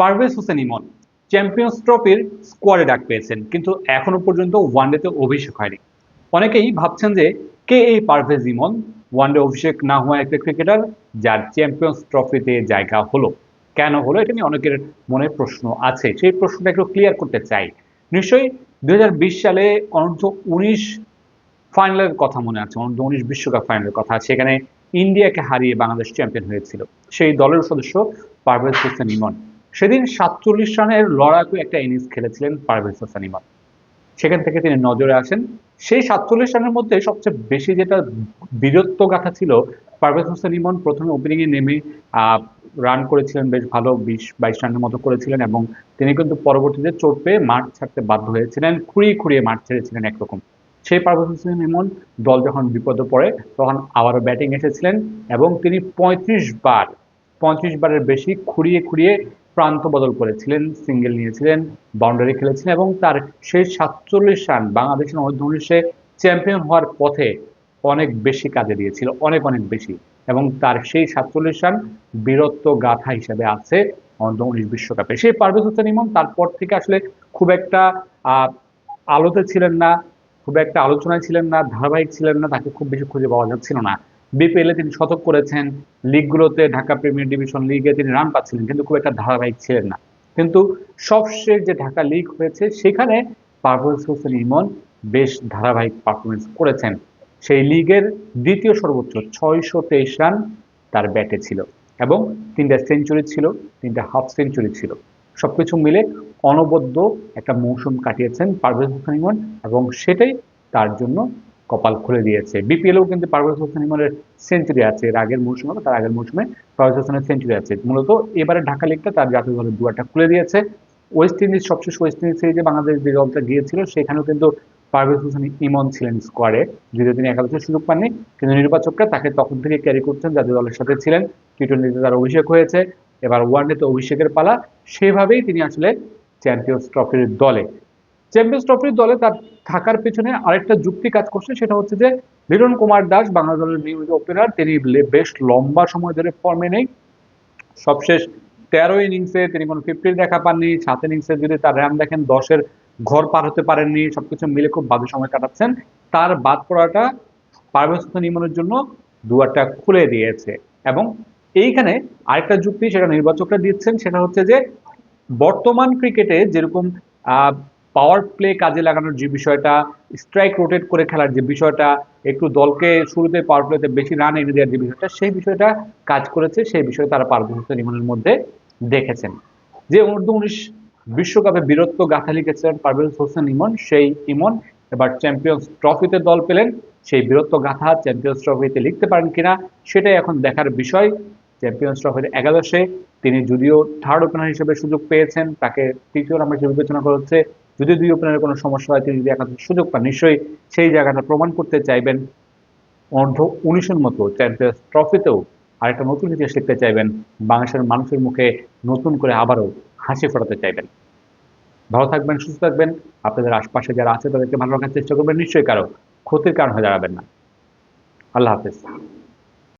Parvez Hossain Emon champions ট্রফির স্কোয়াডে ডাক পেয়েছেন, কিন্তু এখনও পর্যন্ত ওয়ানডেতে অভিষেক হয়নি। অনেকেই ভাবছেন যে কে এই পারভেজ ইমন? ওয়ানডে অভিষেক না হওয়া একটা ক্রিকেটার যার চ্যাম্পিয়ন্স ট্রফিতে জায়গা হলো। কেন হলো এটা নিয়ে অনেকের মনে প্রশ্ন আছে। সেই প্রশ্নটা একটু ক্লিয়ার করতে চাই। নিশ্চয়ই দুই হাজার বিশ সালে অনূর্ধ্ব উনিশ ফাইনালের কথা মনে আছে, অনূর্ধ্ব উনিশ বিশ্বকাপ ফাইনালের কথা সেখানে ইন্ডিয়াকে হারিয়ে বাংলাদেশ চ্যাম্পিয়ন হয়েছিল। সেই দলের সদস্য পারভেজ হোসেন ইমন। সেদিন সাতচল্লিশ রানের লড়াকু একটা ইনিংস খেলেছিলেন পারভেজ হোসেন ইমন সেখান থেকে তিনি নজরে আসেন। সেই সাতচল্লিশ রানের মধ্যে সবচেয়ে বেশি যেটা বীরত্ব গাথা ছিল, পারভেজ হোসেন ইমন প্রথমে ওপেনিংয়ে নেমে রান করেছিলেন বেশ ভালো, বিশ, বাইশ রানের মতো করেছিলেন এবং তিনি কিন্তু পরবর্তীতে চোট পেয়ে মাঠ ছাড়তে বাধ্য হয়েছিলেন, খুঁড়িয়ে খুঁড়িয়ে মাঠ ছেড়েছিলেন একরকম। সেই পারভেজ হোসেন ইমন দল যখন বিপদে পড়ে, তখন আবারও ব্যাটিং এসেছিলেন এবং তিনি পঁয়ত্রিশ বার, পঁয়ত্রিশ বারের বেশি খুঁড়িয়ে খুঁড়িয়ে প্রান্ত বদল করেছিলেন সিঙ্গেল নিয়েছিলেন বাউন্ডারি খেলেছিলেন এবং তার সেই সাতচল্লিশ রান বাংলাদেশের অনূর্ধ্ব উনিশে চ্যাম্পিয়ন হওয়ার পথে অনেক বেশি কাজে দিয়েছিল, অনেক অনেক বেশি এবং তার সেই সাতচল্লিশ রান বীরত্ব গাথা হিসেবে আছে অনূর্ধ্ব উনিশ বিশ্বকাপে। সেই পারভেজ হোসেন ইমন তারপর থেকে আসলে খুব একটা আলোতে ছিলেন না, খুব একটা আলোচনায় ছিলেন না, ধারাবাহিক ছিলেন না, তাকে খুব বেশি খুঁজে পাওয়া যাচ্ছিল না। বিপিএলে তিনি শতক করেছেন, লিগগুলোতে ঢাকা প্রিমিয়ার ডিভিশন লিগে তিনি রান পাচ্ছিলেন, কিন্তু খুব একটা ধারাবাহিক ছিলেন না। কিন্তু সবশেষ যে ঢাকা লিগ হয়েছে, সেখানে পারভেজ হোসেন ইমন বেশ ধারাবাহিক পারফরমেন্স করেছেন। সেই লিগের দ্বিতীয় সর্বোচ্চ ছয়শো তেইশ রান তার ব্যাটে ছিল এবং তিনটা সেঞ্চুরি ছিল, তিনটা হাফ সেঞ্চুরি ছিল। সবকিছু মিলে অনবদ্য একটা মৌসুম কাটিয়েছেন পারভেজ হোসেন ইমন এবং সেটাই তার জন্য কপাল খুলে দিয়েছে। বিপিএলেও কিন্তু পারভেজ হোসেন ইমনের সেঞ্চুরি আছে। এর আগের মৌসুমে তার আগের মৌসুমে পারভেজ হোসেনের সেঞ্চুরি আছে। মূলত এবারে ঢাকা লিগটা তার জাতীয় দলের দুয়ারটা খুলে দিয়েছে। ওয়েস্ট ইন্ডিজ সবশেষ ওয়েস্ট ইন্ডিজ সিরিজে বাংলাদেশ যে দলটা গিয়েছিল, সেখানেও কিন্তু পারভেজ হোসেন ইমন ছিলেন স্কোয়াডে যদিও তিনি একাদশের সুযোগ পাননি, কিন্তু নির্বাচকরা তাকে তখন থেকে ক্যারি করছেন, জাতীয় দলের সাথে ছিলেন। টি টোয়েন্টিতে তার অভিষেক হয়েছে। এবার ওয়ানডেতে অভিষেকের পালা। সেভাবেই তিনি আসলে চ্যাম্পিয়ন্স ট্রফির দলে চ্যাম্পিয়ন্স ট্রফির দলে তার থাকার পেছনে আরেকটা যুক্তি কাজ করছে, সেটা হচ্ছে যে লিটন কুমার দাস, বাংলা দলের নিয়মিত ওপেনার তিনি বেশ লম্বা সময় ধরে ফর্মে নেই। সবশেষ তেরো ইনিংসে তিনি কোনো ফিফটির দেখা পাননি, সাত ইনিংসে যদি তার রান দেখেন, দশের ঘর পার হতে পারেননি, সবকিছু মিলে খুব বাজে সময় কাটাচ্ছেন। তার বাদ পড়াটা পারভেজ হোসেন জন্য দুয়ারটা খুলে দিয়েছে। এবং এইখানে আরেকটা যুক্তি সেটা নির্বাচকরা দিচ্ছেন, সেটা হচ্ছে যে বর্তমান ক্রিকেটে যেরকম পাওয়ার প্লে কাজে লাগানোর যে বিষয়টা স্ট্রাইক রোটেট করে খেলার যে বিষয়টা, একটু দলকে শুরুতে পাওয়ার প্লেতে বেশি রান এনে দেওয়ার যে বিষয়টা, সেই বিষয়টা কাজ করেছে, সেই বিষয়ে তারা পারভেজ হোসেন মধ্যে দেখেছেন। যে অনূর্ধ্ব উনিশ বিশ্বকাপে বীরত্ব গাথা লিখেছিলেন পারভেজ হোসেন ইমন, সেই ইমন এবার চ্যাম্পিয়ন্স ট্রফিতে দল পেলেন, সেই বীরত্ব গাথা চ্যাম্পিয়ন্স ট্রফিতে লিখতে পারেন কিনা, সেটাই এখন দেখার বিষয়। চ্যাম্পিয়ন্স ট্রফির একাদশে তিনি যদিও থার্ড ওপেনার হিসেবে সুযোগ পেয়েছেন, তাকে তৃতীয় নাম্বার হিসেবে বিবেচনা করা হচ্ছে যদি দুই ওপেনারের কোনো সমস্যা হয়, তিনি যদি একাদশে সুযোগ পান, নিশ্চয়ই সেই জায়গাটা প্রমাণ করতে চাইবেন। অর্ধ উনিশের মতো চ্যাম্পিয়ন্স ট্রফিতেও আরেকটা নতুন ইতিহাস লিখতে চাইবেন। বাংলাদেশের মানুষের মুখে নতুন করে আবারও হাসি ফোটাতে চাইবেন। ভালো থাকবেন, সুস্থ থাকবেন। আপনাদের আশপাশে যারা আছে, তাদেরকে ভালো রাখার চেষ্টা করবেন। নিশ্চয়ই কারও ক্ষতির কারণ হয়ে দাঁড়াবেন না। আল্লাহ হাফেজ।